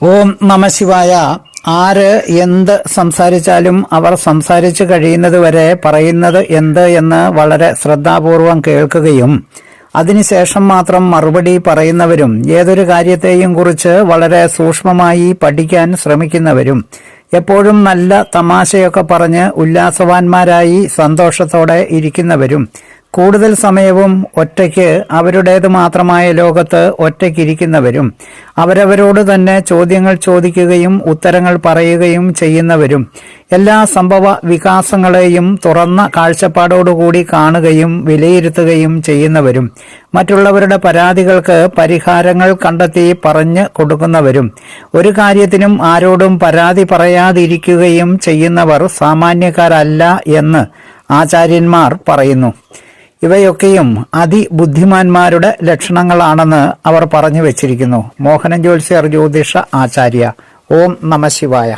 ഓം നമശിവായ ആര് എന്ത് സംസാരിച്ചാലും അവർ സംസാരിച്ചു കഴിയുന്നത് വരെ പറയുന്നത് എന്ത് എന്ന് വളരെ ശ്രദ്ധാപൂർവം കേൾക്കുകയും അതിനുശേഷം മാത്രം മറുപടി പറയുന്നവരും ഏതൊരു കാര്യത്തെയും കുറിച്ച് വളരെ സൂക്ഷ്മമായി പഠിക്കാൻ ശ്രമിക്കുന്നവരും എപ്പോഴും നല്ല തമാശയൊക്കെ പറഞ്ഞ് ഉല്ലാസവാന്മാരായി സന്തോഷത്തോടെ ഇരിക്കുന്നവരും കൂടുതൽ സമയവും ഒറ്റയ്ക്ക് അവരുടേത് മാത്രമായ ലോകത്ത് ഒറ്റയ്ക്കിരിക്കുന്നവരും അവരവരോട് തന്നെ ചോദ്യങ്ങൾ ചോദിക്കുകയും ഉത്തരങ്ങൾ പറയുകയും ചെയ്യുന്നവരും എല്ലാ സംഭവ വികാസങ്ങളെയും തുറന്ന കാഴ്ചപ്പാടോടുകൂടി കാണുകയും വിലയിരുത്തുകയും ചെയ്യുന്നവരും മറ്റുള്ളവരുടെ പരാതികൾക്ക് പരിഹാരങ്ങൾ കണ്ടെത്തി പറഞ്ഞു കൊടുക്കുന്നവരും ഒരു കാര്യത്തിനും ആരോടും പരാതി പറയാതിരിക്കുകയും ചെയ്യുന്നവർ സാമാന്യക്കാരല്ല എന്ന് ആചാര്യന്മാർ പറയുന്നു. ഇവയൊക്കെയും അതിബുദ്ധിമാന്മാരുടെ ലക്ഷണങ്ങളാണെന്ന് അവർ പറഞ്ഞു വച്ചിരിക്കുന്നു. മോഹനൻ ജ്യോത്സ്യർ ജ്യോതിഷ ആചാര്യ. ഓം നമ ശിവായ.